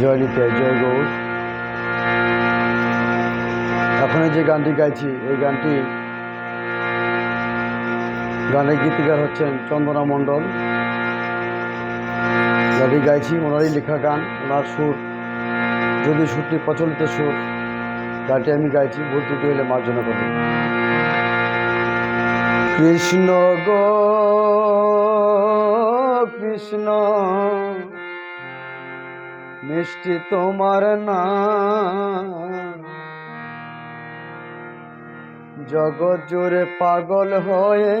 জয় নিতাই জয় গৌর। এখন যে গানটি গাইছি, এই গানটি গানের গীতিকার হচ্ছেন চন্দনা মণ্ডল। গানটি গাইছি, ওনারই লেখা গান, ওনার সুর, যদি সুরটি প্রচলিত সুর, গানটি আমি গাইছি, ভুল ত্রুটি হলে মার্জনা করবেন কৃষ্ণ গো, কৃষ্ণ। মিষ্টি তোমার না জগৎ জুড়ে পাগল হয়ে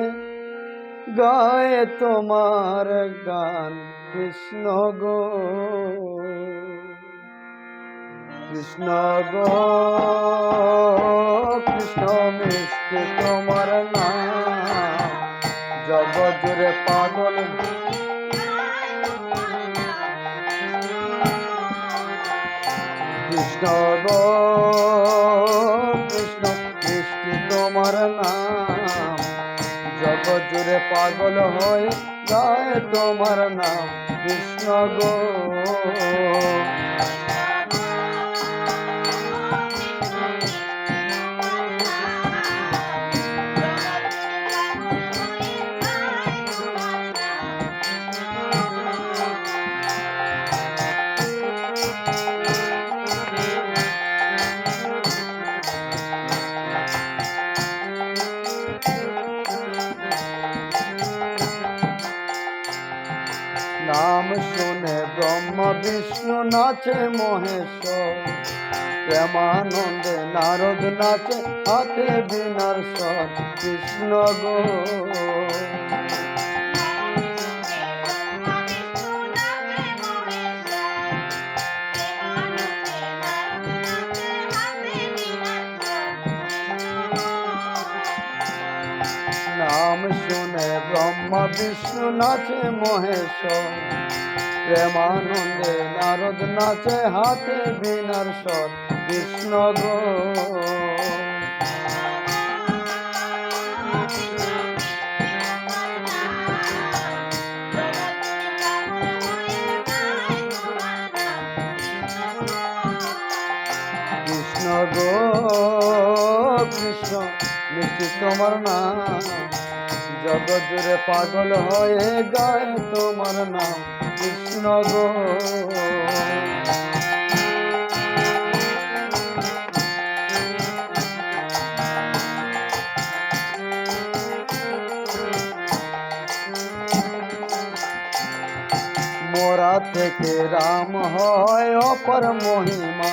গায়ে তোমার গান, কৃষ্ণ গো। কৃষ্ণ গো, কৃষ্ণ মিষ্টি তোমার না জগৎ জুড়ে পাগল কৃষ্ণ গো, কৃষ্ণ কৃষ্ণ তোমার নাম। জগৎ জুড়ে পাগল হয়ে গায় তোমার নাম কৃষ্ণ গো। বিষ্ণু নাচে মহেশ্বর, প্রেমানন্দে নারদ নাচে হাতে বিনার স্বর, কৃষ্ণ গো। নাম শুনে ব্রহ্ম বিষ্ণু নাচে মহেশ্বর প্রেমানন্দে নারদ নাচে হাতে বিনার স্বর, কৃষ্ণ গো। কৃষ্ণ গো, কৃষ্ণ, মিষ্টি তোমার নাম। জগৎ জুড়ে পাগল হয়ে গায় তোমার নাম। কৃষ্ণ গো মোরা থেকে রাম হয় অপর মহিমা।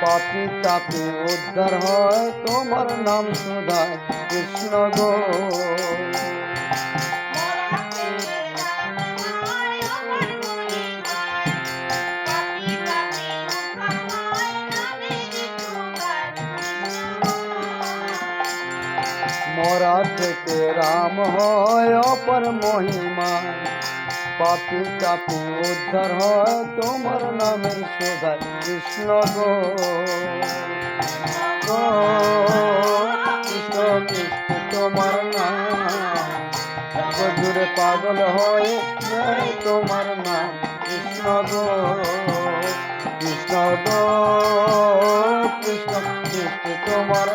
পাপি তাপি উদ্ধার হয়, তোমার নাম সুধায় কৃষ্ণ গো মোরা থেকে রাম হয় অপর মহিমা। পাপি তাপি উদ্ধার হয় তোমার নামের সুধায় কৃষ্ণ গো। কৃষ্ণ কৃষ্ণ, তোমার নাম। জুড়ে পাগল হয়ে তোমার নাম কৃষ্ণ গো। কৃষ্ণ গো, কৃষ্ণ কৃষ্ণ, তোমার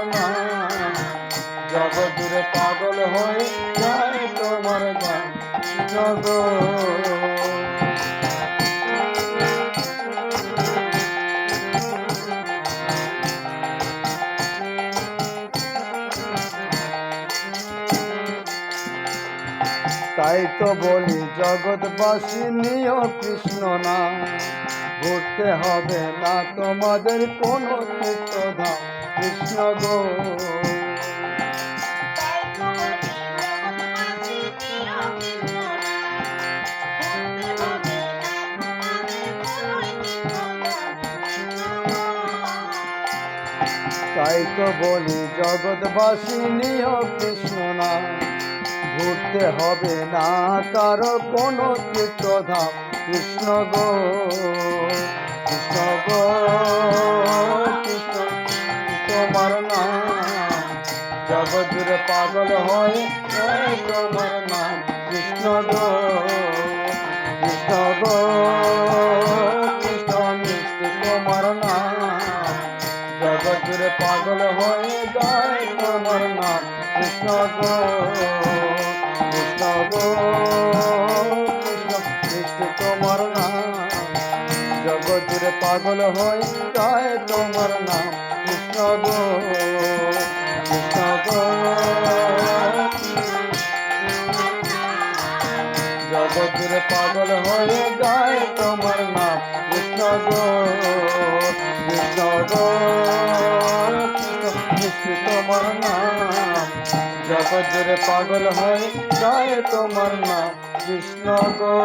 জগৎ জুড়ে পাগল হয়ে যায় তোমার গান গো তাই তো বলি, জগৎবাসী নিয় কৃষ্ণ না ঘুরতে হবে না তোমাদের কোনো কৃষ্ণ গো। তাই তো বলি, জগৎবাসী নিয় কৃষ্ণ না ঘুরতে হবে না কারও কোনো তীর্থধাম। কৃষ্ণ গো কৃষ্ণ গো, কৃষ্ণ তোমার নাম। জগৎ পাগল হয়ে তোমার নাম। কৃষ্ণ গো কৃষ্ণ গো, কৃষ্ণ জুড়ে পাগল হয়ে যায় আমার নাম কৃষ্ণ গো। কৃষ্ণ গো, কৃষ্ণ কৃষ্ণ তোমার নাম। জগৎ জুড়ে পাগল হয়ে যায় তোমার নাম কৃষ্ণ গো। কৃষ্ণ গো জগৎ জুড়ে পাগল হয়ে গায় তোমার নাম কৃষ্ণ গো কৃষ্ণ গো। কৃষ্ণ তোমার নাম। জগৎ জুড়ে পাগল হয়ে গায় তোমার নাম কৃষ্ণ গো।